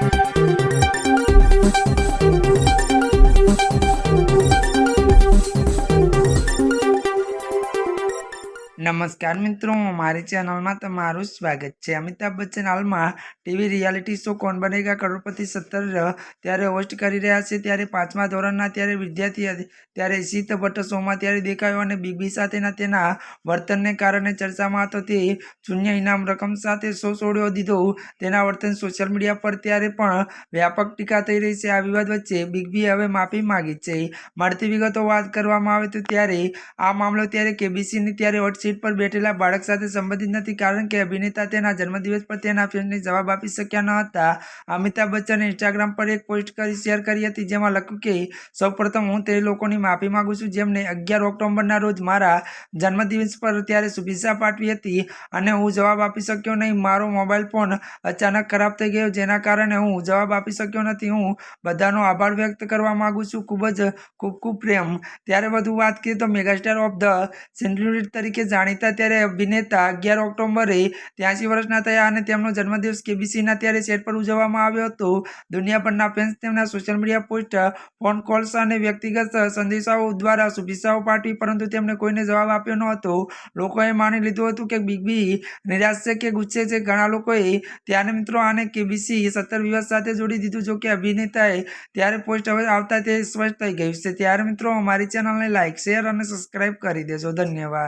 Thank you. નમસ્કાર મિત્રો, મારી ચેનલમાં તમારું સ્વાગત છે. અમિતાભ બચ્ચન હાલમાં ટીવી રિયાલિટી શો કોણ બનેગા? કરોડપતિ સત્તર ત્યારે હોસ્ટ કરી રહ્યા છે. ત્યારે પાંચમા ધોરણના ત્યારે વિદ્યાર્થી ત્યારે શીત ભટ્ટ શોમાં ત્યારે દેખાયો અને બિગ બી સાથેના તેના વર્તનને કારણે ચર્ચામાં હતો. તે શૂન્ય ઇનામ રકમ સાથે શો છોડ્યો દીધો. તેના વર્તન સોશિયલ મીડિયા પર ત્યારે પણ વ્યાપક ટીકા થઈ રહી છે. આ વિવાદ વચ્ચે બિગ બી હવે માફી માંગી છે. મળતી વિગતો વાત કરવામાં આવે તો ત્યારે આ મામલો ત્યારે કેબીસીની ત્યારે હોટ સીટ પર બેઠેલા બાળક સાથે સંબંધિત નથી કારણ કે અભિનેતા તેના જન્મદિવસ પર તેના ફેન્સને જવાબ આપી શક્યા ન હતા. અમિતાભ બચ્ચને ઇન્સ્ટાગ્રામ પર એક પોસ્ટ કરી શેર કરી હતી જેમાં લખ્યું કે, સૌપ્રથમ હું તે લોકોની માફી માગું છું જેમને અગિયાર ઓક્ટોબરના રોજ મારા જન્મદિવસ પર ત્યારે શુભેચ્છા પાઠવી હતી અને હું જવાબ આપી શક્યો નહીં. મારો મોબાઈલ ફોન અચાનક ખરાબ થઈ ગયો જેના કારણે હું જવાબ આપી શક્યો નથી. હું બધાનો આભાર વ્યક્ત કરવા માગું છું. ખૂબ જ ખૂબ ખૂબ પ્રેમ. ત્યારે વધુ વાત કરીએ તો મેગાસ્ટાર ઓફ ધ સેન્ચુરી તરીકે જાણીતા ત્યારે અભિનેતા અગિયાર ઓક્ટોબરે ત્યાંસી વર્ષના થયા અને તેમનો જન્મદિવસ કેબીસીના ત્યારે સેટ પર ઉજવવામાં આવ્યો હતો. દુનિયાભરના ફેન્સ તેમના social media post phone calls અને વ્યક્તિગત સંદેશાઓ દ્વારા શુભેચ્છાઓ પાઠવી, પરંતુ તેમણે કોઈને જવાબ આપ્યો ન હતો. લોકોએ માની લીધું હતું કે બિગ બી નિરાશ છે કે ગુસ્સે છે. ઘણા લોકોએ ત્યારે મિત્રો આને કેબીસી સત્તર વિવાદ સાથે જોડી દીધું, જો કે અભિનેતાએ ત્યારે પોસ્ટ હવે આવતા તે સ્પષ્ટ થઈ ગયું છે. ત્યારે મિત્રો અમારી ચેનલને લાઇક શેર અને સબસ્ક્રાઇબ કરી દેજો. ધન્યવાદ.